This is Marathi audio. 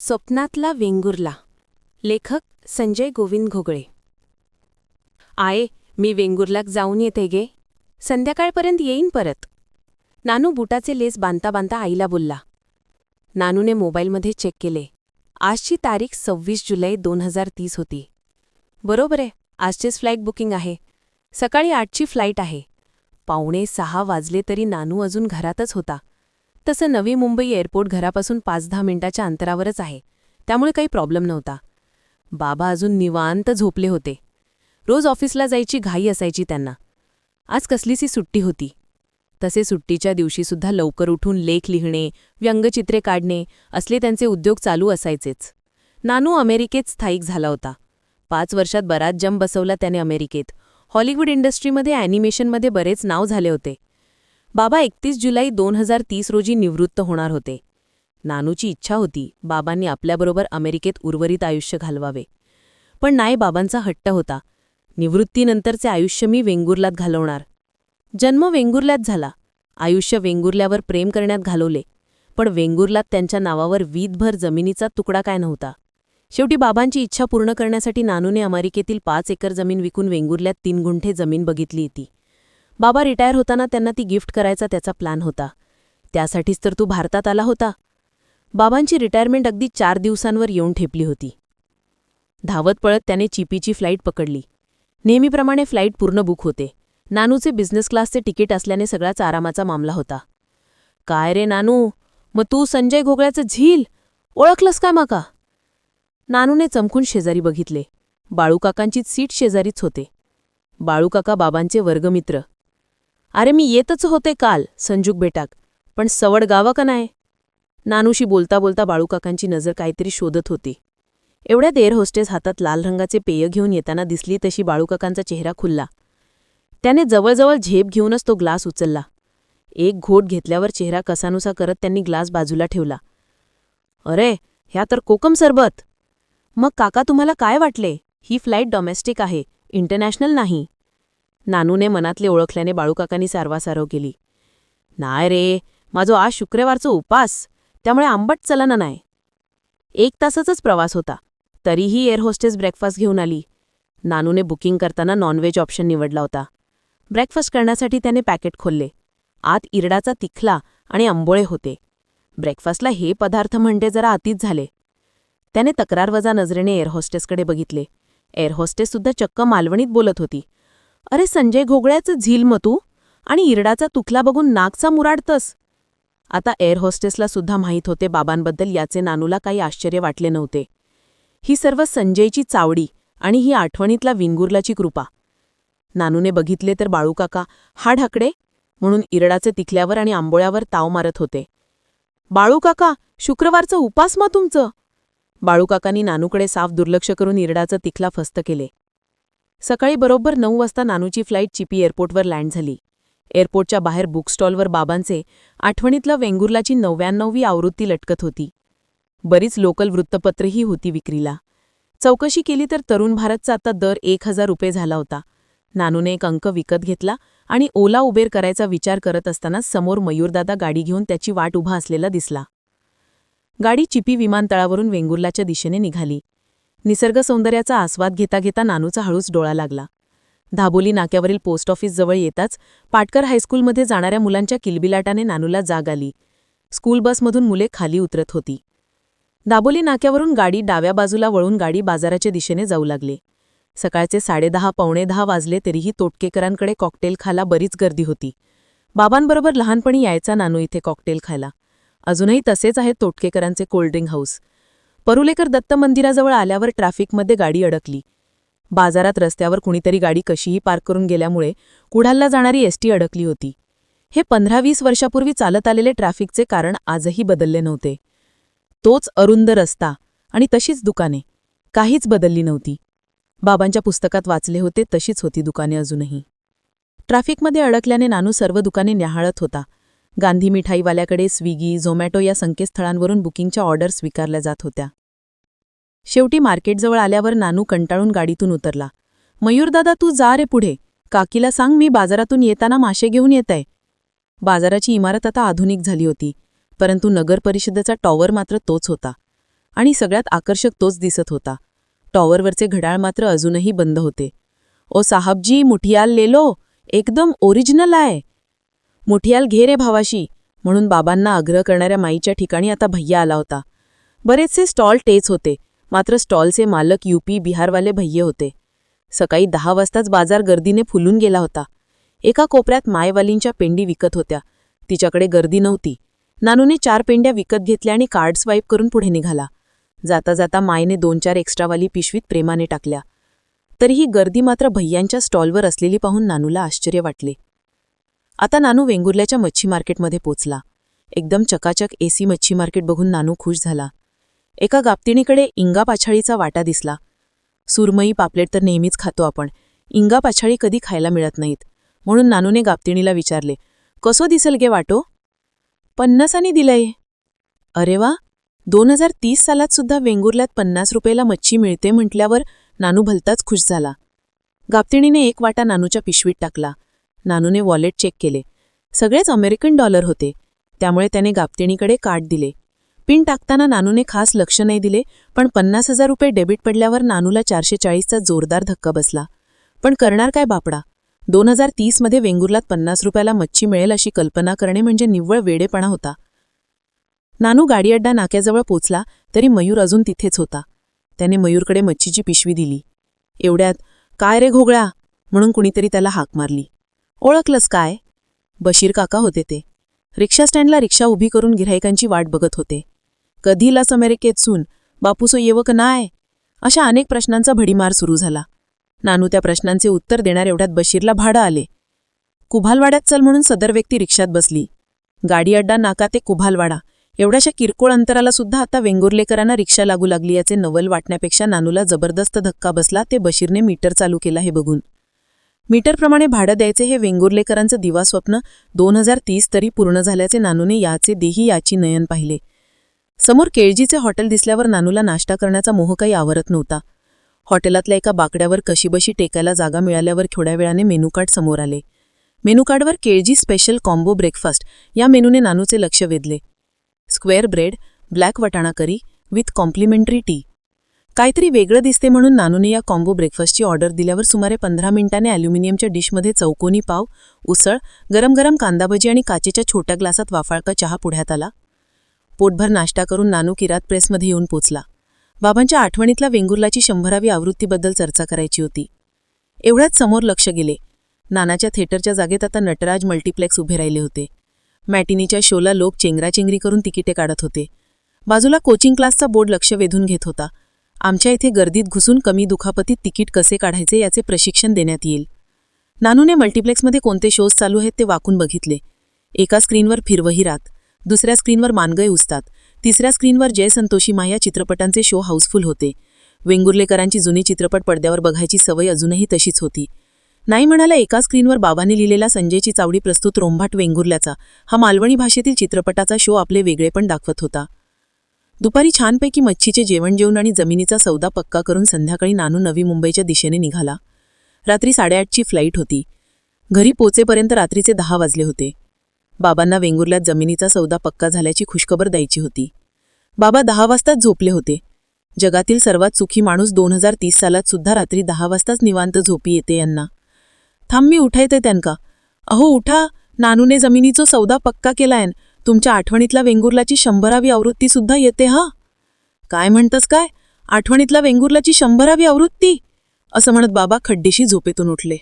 स्वप्नातला वेंगुर्ला. लेखक संजय गोविंद घोगळे. आये मी वेंगुर्लाक जाऊन येते गे. संध्याकाळपर्यंत येईन परत. नानू बुटाचे लेस बांधता बांधता आईला बोलला. नानूने मोबाईलमध्ये चेक केले. आजची तारीख सव्वीस जुलै दोन हजार तीस होती. बरोबर आहे आजचीच फ्लाईट बुकिंग आहे. सकाळी आठची फ्लाईट आहे. पावणे सहा वाजले तरी नानू अजून घरातच होता. तसं नवी मुंबई एअरपोर्ट घरापासून पाच दहा मिनिटाच्या अंतरावरच आहे. त्यामुळे काही प्रॉब्लेम नव्हता. बाबा अजून निवांत झोपले होते. रोज ऑफिसला जायची घाई असायची त्यांना. आज कसलीसी सुट्टी होती. तसे सुट्टीच्या दिवशीसुद्धा लवकर उठून लेख लिहिणे व्यंगचित्रे काढणे असले त्यांचे उद्योग चालू असायचेच. नानू अमेरिकेत स्थायिक झाला होता. पाच वर्षात बराच जम बसवला त्याने अमेरिकेत. हॉलिवूड इंडस्ट्रीमध्ये ॲनिमेशनमध्ये बरेच नाव झाले होते. बाबा एकतीस जुलै दोन हजार तीस रोजी निवृत्त होणार होते. नानूची इच्छा होती बाबांनी आपल्याबरोबर अमेरिकेत उर्वरित आयुष्य घालवावे. पण नाही बाबांचा हट्ट होता. निवृत्तीनंतरचे आयुष्य मी वेंगुर्लात घालवणार. जन्म वेंगुर्ल्यात झाला. आयुष्य वेंगुर्ल्यावर प्रेम करण्यात घालवले. पण वेंगुर्लात त्यांच्या नावावर वीतभर जमिनीचा तुकडा काय नव्हता. शेवटी बाबांची इच्छा पूर्ण करण्यासाठी नानूने अमेरिकेतील पाच एकर जमीन विकून वेंगुर्ल्यात तीन गुंठे जमीन बघितली होती. बाबा रिटायर होताना त्यांना ती गिफ्ट करायचा त्याचा प्लॅन होता. त्यासाठीच तर तू भारतात आला होता. बाबांची रिटायरमेंट अगदी चार दिवसांवर येऊन ठेपली होती. धावत पळत त्याने चिपीची फ्लाईट पकडली. नेहमीप्रमाणे फ्लाईट पूर्ण बुक होते. नानूचे बिझनेस क्लासचे तिकीट असल्याने सगळाच आरामाचा मामला होता. काय रे नानू? मग तू संजय घोगळ्याचं झील? ओळखलंस काय माका? नानूने चमकून शेजारी बघितले. बाळूकाकांचीच सीट शेजारीच होते. बाळूकाका बाबांचे वर्गमित्र. अरे मी येतच होते काल संजूक बेटाक. पण सवड गावा का नाही नानूशी बोलता बोलता बाळूकाकांची नजर काहीतरी शोधत होती. एवढ्यात एअर होस्टेस हातात लाल रंगाचे पेय घेऊन येताना दिसली तशी बाळूकाकांचा चेहरा खुलला. त्याने जवळजवळ झेप घेऊनच तो ग्लास उचलला. एक घोट घेतल्यावर चेहरा कसानुसा करत त्यांनी ग्लास बाजूला ठेवला. अरे ह्या तर कोकम सरबत! मग काका तुम्हाला काय वाटले? ही फ्लाईट डॉमेस्टिक आहे इंटरनॅशनल नाही. नानूने मनातले ओळखल्याने बाळूकाकांनी सारवासारव केली. नाय रे माझो आज शुक्रवारचो उपास त्यामुळे आंबट चलन नाही एक तासाचाच प्रवास होता. तरीही एअर होस्टेस ब्रेकफास्ट घेऊन आली. नानूने बुकिंग करताना नॉनव्हेज ऑप्शन निवडला होता. ब्रेकफास्ट करण्यासाठी त्याने पॅकेट खोलले. आत इरडाचा तिखला आणि आंबोळे होते. ब्रेकफास्टला हे पदार्थ म्हणजे जरा अतीच झाले. त्याने तक्रारवजा नजरेने एअर होस्टेसकडे बघितले. एअर होस्टेससुद्धा चक्क मालवणीत बोलत होती. अरे संजय घोगळ्याचं झील म तू? आणि इरडाचा तुखला बघून नागचा मुराडतस आता एअर होस्टेसला सुद्धा माहीत होते बाबांबद्दल याचे नानूला काही आश्चर्य वाटले नव्हते. ही सर्व संजयची चावडी आणि ही आठवणीतला विंगुर्लाची कृपा. नानूने बघितले तर बाळूकाका हा ढाकडे? म्हणून इरडाचे तिखल्यावर आणि आंबोळ्यावर ताव मारत होते. बाळूकाका शुक्रवारचं उपास मा तुमचं? बाळूकाकांनी नानूकडे साफ दुर्लक्ष करून इरडाचं तिखला फस्त केले. सकाळी बरोबर नऊ वाजता नानूची फ्लाईट चिपी एअरपोर्टवर लँड झाली. एअरपोर्टच्या बाहेर बुकस्टॉलवर बाबांचे आठवणीतलं वेंगुर्लाची नव्याण्णवी आवृत्ती लटकत होती. बरीच लोकल वृत्तपत्रही होती विक्रीला. चौकशी केली तर तरुण भारतचा आता दर एक हजार रुपये झाला होता. नानूने एक अंक विकत घेतला आणि ओला उबेर करायचा विचार करत असताना समोर मयूरदादा गाडी घेऊन त्याची वाट उभा असलेला दिसला. गाडी चिपी विमानतळावरून वेंगुर्लाच्या दिशेने निघाली. निसर्ग सौंदर्याचा आस्वाद घेता घेता नानूचा हळूच डोळा लागला. धाबोली नाक्यावरील पोस्ट ऑफिस जवळ येताच पाटकर हायस्कूलमध्ये जाणाऱ्या मुलांच्या किलबिलाटाने नानूला जाग आली. स्कूल बसमधून मुले खाली उतरत होती. दाबोली नाक्यावरून गाडी डाव्या बाजूला वळून गाडी बाजाराच्या दिशेने जाऊ लागले. सकाळचे साडेदहा पावणे दहा वाजले तरीही तोटकेकरांकडे कॉकटेल खाला बरीच गर्दी होती. बाबांबरोबर लहानपणी यायचा नानू इथे कॉकटेल खायला. अजूनही तसेच आहेत तोटकेकरांचे cold drink house. Parulekar Datta मंदिराजवळ आल्यावर ट्रॅफिकमध्ये गाडी अडकली. बाजारात रस्त्यावर कुणीतरी गाडी कशीही पार्क करून गेल्यामुळे कुडालला जाणारी एसटी अडकली होती. हे पंधरा वीस वर्षापूर्वी चालत आलेले ट्रॅफिकचे कारण आजही बदलले नव्हते. तोच अरुंद रस्ता आणि तशीच दुकाने. काहीच बदलली नव्हती. बाबांच्या पुस्तकात वाचले होते तशीच होती दुकाने अजूनही. ट्रॅफिकमध्ये अडकल्याने नानू सर्व दुकाने न्याहाळत होता. गांधी मिठाईवाल्याकडे स्विगी झोमॅटो या संकेतस्थळांवरून बुकिंगच्या ऑर्डर स्वीकारल्या जात होत्या. शेवटी मार्केटजवळ आल्यावर नानू कंटाळून गाडीतून उतरला. मयूरदादा तू जा रे पुढे. काकीला सांग मी बाजारातून येताना मासे घेऊन येतय. बाजाराची इमारत आता आधुनिक झाली होती परंतु नगर परिषदेचा टॉवर मात्र तोच होता. आणि सगळ्यात आकर्षक तोच दिसत होता. टॉवरवरचे घड्याळ मात्र अजूनही बंद होते. ओ साहबजी मुठियाल लेलो एकदम ओरिजिनल आहे. मुठियाल घे रे भावाशी म्हणून बाबांना आग्रह करणाऱ्या माईच्या ठिकाणी आता भैया आला होता. बरेचसे स्टॉल टेच होते. मात्र स्टॉलचे मालक यूपी बिहारवाले भैये होते. सकाळी दहा वाजताच बाजार गर्दीने फुलून गेला होता. एका कोपऱ्यात मायवालींच्या पेंडी विकत होत्या. तिच्याकडे गर्दी नव्हती. नानूने चार पेंड्या विकत घेतल्या आणि कार्ड स्वाईप करून पुढे निघाला. जाता जाता मायने दोन चार एक्स्ट्रावाली पिशवीत प्रेमाने टाकल्या. तरीही गर्दी मात्र भैयांच्या स्टॉलवर असलेली पाहून नानूला आश्चर्य वाटले. आता नानू वेंगुर्ल्याच्या मच्छी मार्केटमध्ये पोचला. एकदम चकाचक एसी मच्छी मार्केट बघून नानू खुश झाला. एका गापतिणीकडे इंगा पाछाळीचा वाटा दिसला. सुरमई पापलेट तर नेहमीच खातो आपण. इंगा पाछाळी कधी खायला मिळत नाहीत. म्हणून नानूने गापतिणीला विचारले कसो दिसल गे वाटो? पन्नासानी दिलंय. अरे वा! दोन हजार तीस सालात सुद्धा वेंगुर्ल्यात पन्नास रुपयाला मच्छी मिळते म्हटल्यावर नानू भलताच खुश झाला. गापतिणीने एक वाटा नानूच्या पिशवीत टाकला. नानूने वॉलेट चेक केले. सगळेच अमेरिकन डॉलर होते. त्यामुळे त्याने गापतिणीकडे कार्ड दिले. पिन टाकताना नानूने खास लक्ष नाही दिले पण पन्नास हजार रुपये डेबिट पडल्यावर नानूला चारशे चाळीसचा जोरदार धक्का बसला. पण करणार काय बापडा? दोन हजार तीसमध्ये वेंगुर्लात पन्नास रुपयाला मच्छी मिळेल अशी कल्पना करणे म्हणजे निव्वळ वेडेपणा होता. नानू गाडीअड्डा नाक्याजवळ पोचला तरी मयूर अजून तिथेच होता. त्याने मयूरकडे मच्छीची पिशवी दिली. एवढ्यात काय रे घोगळा? म्हणून कुणीतरी त्याला हाक मारली. ओळखलंस काय? बशीर काका होते ते. रिक्षा स्टँडला रिक्षा उभी करून गिऱ्हाईकांची वाट बघत होते. कधी अमेरिकेतसून बापूसो येवक नाय? अशा अनेक प्रश्नांचा भडीमार सुरू झाला. नानू त्या प्रश्नांचे उत्तर देणार एवढ्यात बशीरला भाडं आले. कुभालवाड्यात चल म्हणून सदर व्यक्ती रिक्षात बसली. गाडी अड्डा नाका ते कुभालवाडा. एवढ्याशा किरकोळ अंतराला सुद्धा आता वेंगुर्लेकरांना रिक्षा लागू लागली याचे नवल वाटण्यापेक्षा नानूला जबरदस्त धक्का बसला ते बशीरने मीटर चालू केला हे बघून. मीटरप्रमाणे भाडं द्यायचे हे वेंगुर्लेकरांचं दिवास्वप्न दोन हजार तीस तरी पूर्ण झाल्याचे नानूने याचे देही याची नयन पाहिले. समोर केळजीचे हॉटेल दिसल्यावर नानूला नाश्ता करण्याचा मोह काही आवरत नव्हता. हॉटेलातल्या एका बाकड्यावर कशीबशी टेकायला जागा मिळाल्यावर थोड्या वेळाने मेनूकार्ड समोर आले. मेनूकार्डवर केळजी स्पेशल कॉम्बो ब्रेकफास्ट या मेनूने नानूचे लक्ष वेधले. स्क्वेअर ब्रेड ब्लॅक वटाणा करी विथ कॉम्प्लिमेंटरी टी. काहीतरी वेगळं दिसते म्हणून नानूने या कॉम्बो ब्रेकफास्टची ऑर्डर दिल्यावर सुमारे पंधरा मिनिटाने ॲल्युमिनियमच्या डिशमध्ये चौकोनी पाव उसळ गरम गरम कांदाभजी आणि काचेच्या छोट्या ग्लासात वाफाळका चहा पुढ्यात आला. पोटभर नाश्ता करून नानू किरात प्रेसमध्ये येऊन पोचला. बाबांच्या आठवणीतला वेंगुर्लाची शंभरावी आवृत्तीबद्दल चर्चा करायची होती. एवढ्याच समोर लक्ष गेले. नानाच्या थिएटरच्या जागेत आता नटराज मल्टिप्लेक्स उभे राहिले होते. मॅटिनीच्या शोला लोक चेंगराचेंगरी करून तिकिटे काढत होते. बाजूला कोचिंग क्लासचा बोर्ड लक्ष वेधून घेत होता. आमच्या इथे गर्दीत घुसून कमी दुखापतीत तिकीट कसे काढायचे याचे प्रशिक्षण देण्यात येईल. नानूने मल्टिप्लेक्समध्ये कोणते शोज चालू आहेत ते वाकून बघितले. एका स्क्रीनवर फिरवही रात. दुसऱ्या स्क्रीनवर मानगय उसतात तिसऱ्या स्क्रीनवर जय संतोषीमा या चित्रपटांचे शो हाऊसफुल होते. वेंगुर्लेकरांची जुनी चित्रपट पडद्यावर बघायची सवय अजूनही तशीच होती. नाही म्हणाला एका स्क्रीनवर बाबांनी लिहिलेला संजयची चावडी प्रस्तुत रोंभाट वेंगुर्ल्याचा. हा मालवणी भाषेतील चित्रपटाचा शो आपले वेगळेपण दाखवत होता. दुपारी छानपैकी मच्छीचे जेवण जेवून आणि जमिनीचा सौदा पक्का करून संध्याकाळी नानू नवी मुंबईच्या दिशेने निघाला. रात्री साडेआठची फ्लाईट होती. घरी पोचेपर्यंत रात्रीचे दहा वाजले होते. बाबांना वेंगुर्ल्यात जमिनीचा सौदा पक्का झाल्याची खुशखबर द्यायची होती. बाबा दहा वाजताच झोपले होते. जगातील सर्वात सुखी माणूस दोन हजार तीस सालात सुद्धा रात्री दहा वाजताच निवांत झोपी येते यांना. थांब मी उठायते त्यांका. अहो उठा. नानूने जमिनीचो सौदा पक्का केलायन. तुमच्या आठवणीतला वेंगुर्लाची शंभरावी आवृत्ती सुद्धा येते हा? काय म्हणतस काय? आठवणीतला वेंगुर्लाची शंभरावी आवृत्ती? असं म्हणत बाबा खड्डीशी झोपेतून उठले.